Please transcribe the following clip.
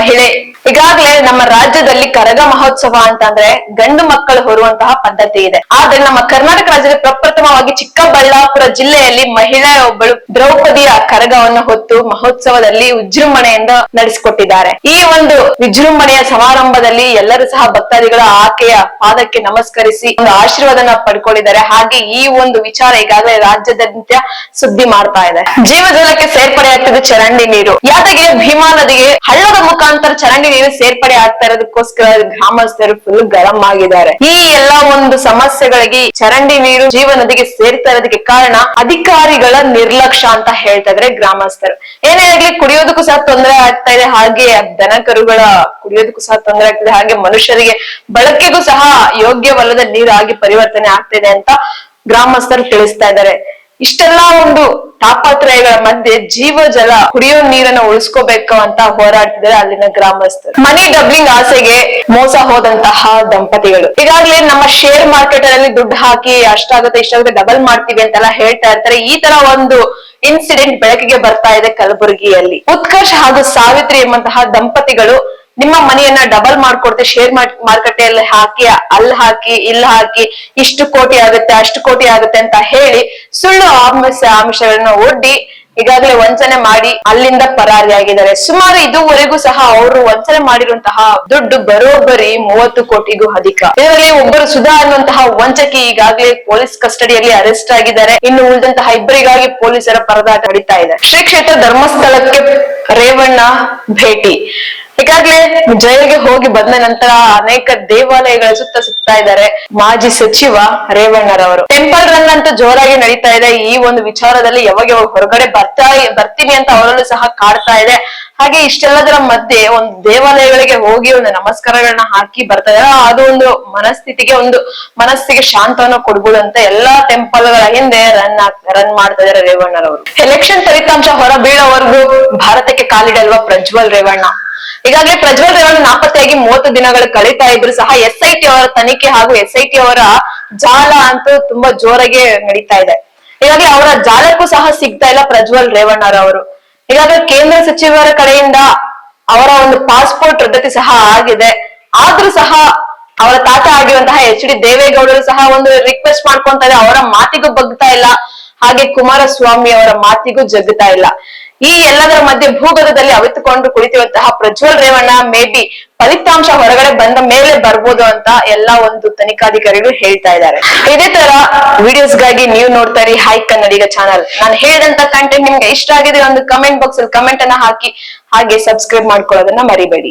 ಮಹಿಳೆ. ಈಗಾಗಲೇ ನಮ್ಮ ರಾಜ್ಯದಲ್ಲಿ ಕರಗ ಮಹೋತ್ಸವ ಅಂತಂದ್ರೆ ಗಂಡು ಮಕ್ಕಳು ಹೊರುವಂತಹ ಪದ್ಧತಿ ಇದೆ. ಆದ್ರೆ ನಮ್ಮ ಕರ್ನಾಟಕ ರಾಜ್ಯದಲ್ಲಿ ಪ್ರಪ್ರಥಮವಾಗಿ ಚಿಕ್ಕಬಳ್ಳಾಪುರ ಜಿಲ್ಲೆಯಲ್ಲಿ ಮಹಿಳೆ ಒಬ್ಬಳು ದ್ರೌಪದಿಯ ಕರಗವನ್ನು ಹೊತ್ತು ಮಹೋತ್ಸವದಲ್ಲಿ ವಿಜೃಂಭಣೆಯಿಂದ ನಡೆಸಿಕೊಟ್ಟಿದ್ದಾರೆ. ಈ ಒಂದು ವಿಜೃಂಭಣೆಯ ಸಮಾರಂಭದಲ್ಲಿ ಎಲ್ಲರೂ ಸಹ ಭಕ್ತಾದಿಗಳ ಆಕೆಯ ಪಾದಕ್ಕೆ ನಮಸ್ಕರಿಸಿ ಒಂದು ಆಶೀರ್ವಾದನ ಪಡ್ಕೊಂಡಿದ್ದಾರೆ. ಹಾಗೆ ಈ ಒಂದು ವಿಚಾರ ಈಗಾಗಲೇ ರಾಜ್ಯದಾದ್ಯಂತ ಸುದ್ದಿ ಮಾಡ್ತಾ ಇದೆ. ಜೀವಜಲಕ್ಕೆ ಸೇರ್ಪಡೆ ಆಗ್ತಿದೆ ಚರಂಡಿ ನೀರು. ಯಾತಗೆ ಭೀಮಾ ನದಿಗೆ ಹಳ್ಳದ ಮುಖಾಂತರ ಚರಂಡಿ ನೀರು ಸೇರ್ಪಡೆ ಆಗ್ತಾ ಇರೋದಕ್ಕೋಸ್ಕರ ಗ್ರಾಮಸ್ಥರು ಫುಲ್ ಗರಂ ಆಗಿದ್ದಾರೆ. ಈ ಎಲ್ಲಾ ಒಂದು ಸಮಸ್ಯೆಗಳಿಗೆ ಚರಂಡಿ ನೀರು ಜೀವ ನದಿಗೆ ಸೇರ್ತಾ ಇರೋದಕ್ಕೆ ಕಾರಣ ಅಧಿಕಾರಿಗಳ ನಿರ್ಲಕ್ಷ್ಯ ಅಂತ ಹೇಳ್ತಾ ಇದ್ರೆ ಗ್ರಾಮಸ್ಥರು. ಏನೇ ಆಗ್ಲಿ ಕುಡಿಯೋದಕ್ಕೂ ಸಹ ತೊಂದರೆ ಆಗ್ತಾ ಇದೆ. ಹಾಗೆ ದನ ಕರುಗಳ ಕುಡಿಯೋದಕ್ಕೂ ಸಹ ತೊಂದರೆ ಆಗ್ತಿದೆ ಹಾಗೆ ಮನುಷ್ಯರಿಗೆ ಬಳಕೆಗೂ ಸಹ ಯೋಗ್ಯವಲ್ಲದ ನೀರಾಗಿ ಪರಿವರ್ತನೆ ಆಗ್ತಿದೆ ಅಂತ ಗ್ರಾಮಸ್ಥರು ತಿಳಿಸ್ತಾ ಇದ್ದಾರೆ ಇಷ್ಟೆಲ್ಲಾ ಒಂದು ತಾಪತ್ರಯಗಳ ಮಧ್ಯೆ ಜೀವ ಜಲ ಕುಡಿಯೋ ನೀರನ್ನ ಉಳಿಸ್ಕೋಬೇಕು ಅಂತ ಹೋರಾಡ್ತಿದ್ದಾರೆ ಅಲ್ಲಿನ ಗ್ರಾಮಸ್ಥರು. ಮನಿ ಡಬ್ಲಿಂಗ್ ಆಸೆಗೆ ಮೋಸ ಹೋದಂತಹ ದಂಪತಿಗಳು. ಈಗಾಗಲೇ ನಮ್ಮ ಶೇರ್ ಮಾರ್ಕೆಟ್ ಅಲ್ಲಿ ದುಡ್ಡು ಹಾಕಿ ಅಷ್ಟಾಗುತ್ತೆ, ಇಷ್ಟಾಗುತ್ತೆ ಡಬಲ್ ಮಾಡ್ತೀವಿ ಅಂತೆಲ್ಲ ಹೇಳ್ತಾ ಇರ್ತಾರೆ. ಈ ತರ ಒಂದು ಇನ್ಸಿಡೆಂಟ್ ಬೆಳಕಿಗೆ ಬರ್ತಾ ಇದೆ ಕಲಬುರಗಿಯಲ್ಲಿ. ಉತ್ಕರ್ಷ್ ಹಾಗೂ ಸಾವಿತ್ರಿ ಎಂಬಂತಹ ದಂಪತಿಗಳು ನಿಮ್ಮ ಮನೆಯನ್ನ ಡಬಲ್ ಮಾಡ್ಕೊಡ್ತೆ ಶೇರ್ ಮಾರುಕಟ್ಟೆಯಲ್ಲಿ ಹಾಕಿ, ಅಲ್ಲಿ ಹಾಕಿ, ಇಲ್ಲಿ ಹಾಕಿ, ಇಷ್ಟು ಕೋಟಿ ಆಗುತ್ತೆ, ಅಷ್ಟು ಕೋಟಿ ಆಗುತ್ತೆ ಅಂತ ಹೇಳಿ ಸುಳ್ಳು ಆಮಿಷ, ಆಮಿಷಗಳನ್ನ ಒಡ್ಡಿ ಈಗಾಗಲೇ ವಂಚನೆ ಮಾಡಿ ಅಲ್ಲಿಂದ ಪರಾರಿಯಾಗಿದ್ದಾರೆ ಸುಮಾರು ಇದುವರೆಗೂ ಸಹ ಅವರು ವಂಚನೆ ಮಾಡಿರುವಂತಹ ದುಡ್ಡು ಬರೋಬ್ಬರಿ ಮೂವತ್ತು ಕೋಟಿಗೂ ಅಧಿಕ. ಇದರಲ್ಲಿ ಒಬ್ಬರು ಸುಧಾ ಅನ್ನುವಂತಹ ವಂಚಕಿ ಈಗಾಗಲೇ ಪೊಲೀಸ್ ಕಸ್ಟಡಿಯಲ್ಲಿ ಅರೆಸ್ಟ್ ಆಗಿದ್ದಾರೆ. ಇನ್ನು ಉಳಿದಂತಹ ಇಬ್ಬರಿಗಾಗಿ ಪೊಲೀಸರ ಪರದಾಟ ನಡೀತಾ ಇದೆ. ಶ್ರೀ ಕ್ಷೇತ್ರ ಧರ್ಮಸ್ಥಳಕ್ಕೆ ರೇವಣ್ಣ ಭೇಟಿ. ಈಗಾಗಲೇ ಜೈಲಿಗೆ ಹೋಗಿ ಬಂದ ನಂತರ ಅನೇಕ ದೇವಾಲಯಗಳ ಸುತ್ತ ಸುತ್ತಾ ಇದ್ದಾರೆ. ಮಾಜಿ ಸಚಿವ ರೇವಣ್ಣರವರು ಟೆಂಪಲ್ ರನ್ ಅಂತ ಜೋರಾಗಿ ನಡೀತಾ ಇದೆ. ಈ ಒಂದು ವಿಚಾರದಲ್ಲಿ ಯಾವಾಗ ಯಾವಾಗ ಹೊರಗಡೆ ಬರ್ತಾ ಬರ್ತೀನಿ ಅಂತ ಅವರಲ್ಲೂ ಸಹ ಕಾಡ್ತಾ ಇದೆ. ಹಾಗೆ ಇಷ್ಟೆಲ್ಲದರ ಮಧ್ಯೆ ಒಂದು ದೇವಾಲಯಗಳಿಗೆ ಹೋಗಿ ಒಂದು ನಮಸ್ಕಾರಗಳನ್ನ ಹಾಕಿ ಬರ್ತಾ ಇದಾರೆ ಅದು ಒಂದು ಮನಸ್ಥಿತಿಗೆ ಒಂದು ಮನಸ್ಸಿಗೆ ಶಾಂತವನ್ನು ಕೊಡ್ಬೋದು ಅಂತ ಎಲ್ಲಾ ಟೆಂಪಲ್ಗಳ ಹಿಂದೆ ರನ್ ರನ್ ಮಾಡ್ತಾ ಇದಾರೆ ರೇವಣ್ಣರವರು ಎಲೆಕ್ಷನ್ ಫಲಿತಾಂಶ ಹೊರ ಬೀಳೋವರೆಗೂ ಭಾರತಕ್ಕೆ ಕಾಲಿಡಲ್ವಾ ಪ್ರಜ್ವಲ್ ರೇವಣ್ಣ? ಈಗಾಗಲೇ ಪ್ರಜ್ವಲ್ ರೇವಣ್ಣ ನಾಪತ್ತೆಯಾಗಿ ಮೂವತ್ತು ದಿನಗಳು ಕಳೀತಾ ಇದ್ರು ಸಹ ಎಸ್ ಐ ಟಿ ಅವರ ತನಿಖೆ ಹಾಗೂ ಎಸ್ ಐ ಟಿ ಅವರ ಜಾಲ ಅಂತೂ ತುಂಬಾ ಜೋರಾಗಿ ನಡೀತಾ ಇದೆ. ಹೀಗಾಗಿ ಅವರ ಜಾಲಕ್ಕೂ ಸಹ ಸಿಗ್ತಾ ಇಲ್ಲ ಪ್ರಜ್ವಲ್ ರೇವಣ್ಣರವರು. ಈಗಾಗಲೇ ಕೇಂದ್ರ ಸಚಿವರ ಕಡೆಯಿಂದ ಅವರ ಒಂದು ಪಾಸ್ಪೋರ್ಟ್ ರದ್ದತಿ ಸಹ ಆಗಿದೆ. ಆದ್ರೂ ಸಹ ಅವರ ತಾತ ಆಗಿರುವಂತಹ ಎಚ್ ಡಿ ದೇವೇಗೌಡರು ಸಹ ಒಂದು ರಿಕ್ವೆಸ್ಟ್ ಮಾಡ್ಕೊಂತ ಇದೆ ಅವರ ಮಾತಿಗೂ ಬಗ್ತಾ ಇಲ್ಲ. ಹಾಗೆ ಕುಮಾರಸ್ವಾಮಿ ಅವರ ಮಾತಿಗೂ ಜಗ್ತಾ ಇಲ್ಲ. ಈ ಎಲ್ಲದರ ಮಧ್ಯೆ ಭೂಗತದಲ್ಲಿ ಅವಿತುಕೊಂಡು ಕುಳಿತಿರುವಂತಹ ಪ್ರಜ್ವಲ್ ರೇವಣ್ಣ ಮೇ ಬಿ ಫಲಿತಾಂಶ ಹೊರಗಡೆ ಬಂದ ಮೇಲೆ ಬರ್ಬೋದು ಅಂತ ಎಲ್ಲಾ ಒಂದು ತನಿಖಾಧಿಕಾರಿಗಳು ಹೇಳ್ತಾ ಇದ್ದಾರೆ. ಇದೇ ತರ ವಿಡಿಯೋಸ್ಗಾಗಿ ನೀವು ನೋಡ್ತಾ ಇರಿ ಹೈ ಕನ್ನಡಿಗ ಚಾನಲ್ ನಾನು ಹೇಳಿದಂತ ಕಂಟೆಂಟ್ ನಿಮ್ಗೆ ಇಷ್ಟ ಆಗಿದೆ ಒಂದು ಕಮೆಂಟ್ ಬಾಕ್ಸ್ ಅಲ್ಲಿ ಕಮೆಂಟ್ ಅನ್ನ ಹಾಕಿ ಹಾಗೆ ಸಬ್ಸ್ಕ್ರೈಬ್ ಮಾಡ್ಕೊಳ್ಳೋದನ್ನ ಮರಿಬೇಡಿ.